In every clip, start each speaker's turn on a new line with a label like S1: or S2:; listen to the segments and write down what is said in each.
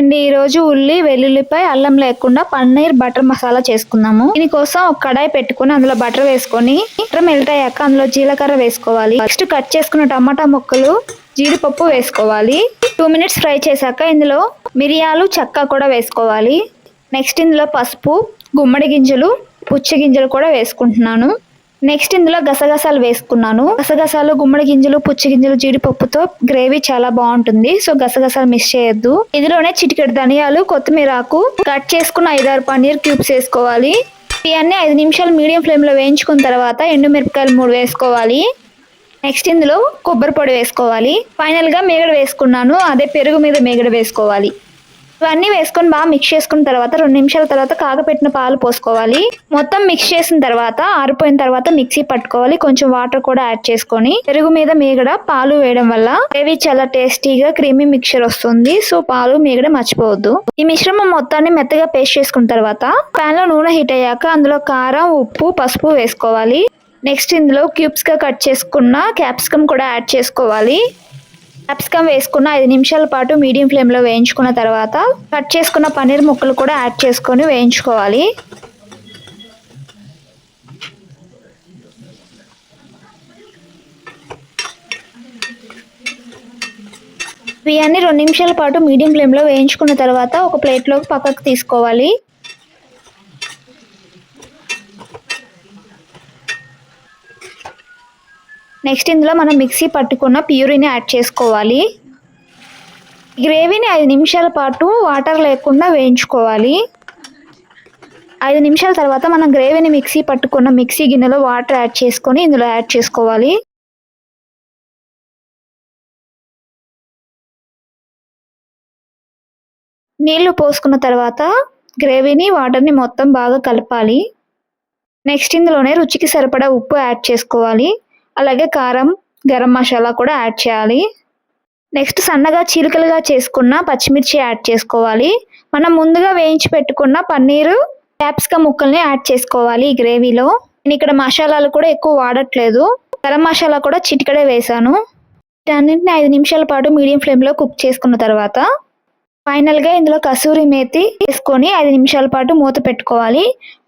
S1: అండి ఈ రోజు ఉల్లి వెల్లుల్లిపై అల్లం లేకుండా పన్నీర్ బటర్ మసాలా చేసుకుందాము. దీనికోసం ఒక కడాయి పెట్టుకుని అందులో బటర్ వేసుకొని బటర్ మెల్ట్ అయ్యాక అందులో జీలకర్ర వేసుకోవాలి. నెక్స్ట్ కట్ చేసుకున్న టమాటా ముక్కలు జీడిపప్పు వేసుకోవాలి. టూ మినిట్స్ ఫ్రై చేశాక ఇందులో మిరియాలు చెక్క కూడా వేసుకోవాలి. నెక్స్ట్ ఇందులో పసుపు గుమ్మడి గింజలు పుచ్చి గింజలు కూడా వేసుకుంటున్నాను. నెక్స్ట్ ఇందులో గసగసాలు వేసుకున్నాను. గసగసాలు గుమ్మడి గింజలు పుచ్చి గింజలు జీడిపప్పుతో గ్రేవీ చాలా బాగుంటుంది. సో గసగసాలు మిస్ చేయొద్దు. ఇందులోనే చిటికెడు ధనియాలు కొత్తిమీర ఆకు కట్ చేసుకున్న ఐదారు పన్నీర్ క్యూబ్స్ వేసుకోవాలి. ఇవన్నీ ఐదు నిమిషాలు మీడియం ఫ్లేమ్లో వేయించుకున్న తర్వాత ఎండుమిరపకాయలు మూడు వేసుకోవాలి. నెక్స్ట్ ఇందులో కొబ్బరి పొడి వేసుకోవాలి. ఫైనల్గా మేగడ వేసుకున్నాను. అదే పెరుగు మీద మేగడ వేసుకోవాలి. ఇవన్నీ వేసుకొని బాగా మిక్స్ చేసుకున్న తర్వాత రెండు నిమిషాల తర్వాత కాగపెట్టిన పాలు పోసుకోవాలి. మొత్తం మిక్స్ చేసిన తర్వాత ఆరిపోయిన తర్వాత మిక్సీ పట్టుకోవాలి. కొంచెం వాటర్ కూడా యాడ్ చేసుకొని పెరుగు మీద మీగడ పాలు వేయడం వల్ల గ్రేవీ చాలా టేస్టీగా క్రీమీ మిక్చర్ వస్తుంది. సో పాలు మీగడ మర్చిపోవద్దు. ఈ మిశ్రమం మొత్తాన్ని మెత్తగా పేస్ట్ చేసుకున్న తర్వాత ప్యాన్లో నూనె హీట్ అయ్యాక అందులో కారం ఉప్పు పసుపు వేసుకోవాలి. నెక్స్ట్ ఇందులో క్యూబ్స్గా కట్ చేసుకున్న క్యాప్సికమ్ కూడా యాడ్ చేసుకోవాలి. క్యాప్సికమ్ వేసుకున్న ఐదు నిమిషాల పాటు మీడియం ఫ్లేమ్లో వేయించుకున్న తర్వాత కట్ చేసుకున్న పన్నీర్ ముక్కలు కూడా యాడ్ చేసుకొని వేయించుకోవాలి. ఇవన్నీ రెండు నిమిషాల పాటు మీడియం ఫ్లేమ్లో వేయించుకున్న తర్వాత ఒక ప్లేట్లోకి పక్కకు తీసుకోవాలి. నెక్స్ట్ ఇందులో మనం మిక్సీ పట్టుకున్న ప్యూరీని యాడ్ చేసుకోవాలి. గ్రేవీని ఐదు నిమిషాల పాటు వాటర్ లేకుండా వేయించుకోవాలి. ఐదు నిమిషాల తర్వాత మనం గ్రేవీని మిక్సీ పట్టుకున్న మిక్సీ గిన్నెలో వాటర్ యాడ్ చేసుకొని ఇందులో యాడ్ చేసుకోవాలి. నీళ్ళు పోసుకున్న తర్వాత గ్రేవీని వాటర్ని మొత్తం బాగా కలపాలి. నెక్స్ట్ ఇందులోనే రుచికి సరిపడా ఉప్పు యాడ్ చేసుకోవాలి. అలాగే కారం గరం మసాలా కూడా యాడ్ చేయాలి. నెక్స్ట్ సన్నగా చీలికలుగా చేసుకున్న పచ్చిమిర్చి యాడ్ చేసుకోవాలి. మనం ముందుగా వేయించి పెట్టుకున్న పన్నీరు క్యాప్సికమ్ ముక్కల్ని యాడ్ చేసుకోవాలి ఈ గ్రేవీలో. నేను ఇక్కడ మసాలాలు కూడా ఎక్కువ వాడట్లేదు. గరం మసాలా కూడా చిటికడే వేసాను వీటన్నింటిని ఐదు నిమిషాల పాటు మీడియం ఫ్లేమ్లో కుక్ చేసుకున్న తర్వాత ఫైనల్గా ఇందులో కసూరి మేతి వేసుకొని ఐదు నిమిషాల పాటు మూత పెట్టుకోవాలి.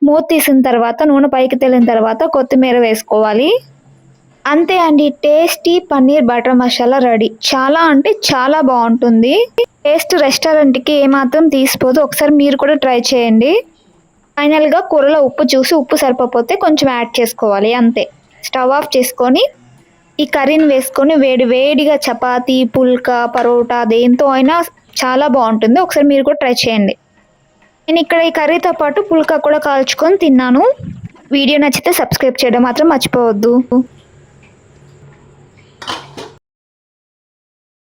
S1: మూత తీసిన తర్వాత నూనె పైకి తేలిన తర్వాత కొత్తిమీర వేసుకోవాలి. అంతే అండి tasty paneer butter masala ready. చాలా అంటే చాలా బాగుంటుంది. టేస్ట్ రెస్టారెంట్కి ఏమాత్రం తీసిపోదు. ఒకసారి మీరు కూడా ట్రై చేయండి. ఫైనల్గా కూరలో ఉప్పు చూసి ఉప్పు సరిపోతే కొంచెం యాడ్ చేసుకోవాలి అంతే. స్టవ్ ఆఫ్ చేసుకొని ఈ కర్రీని వేసుకొని వేడి వేడిగా చపాతీ పుల్కా పరోటా దేంతో అయినా చాలా బాగుంటుంది. ఒకసారి మీరు కూడా ట్రై చేయండి. నేను ఇక్కడ ఈ కర్రీతో పాటు పుల్కా కూడా కాల్చుకొని తిన్నాను. వీడియో నచ్చితే సబ్స్క్రైబ్ చేయడం మాత్రం మర్చిపోవద్దు.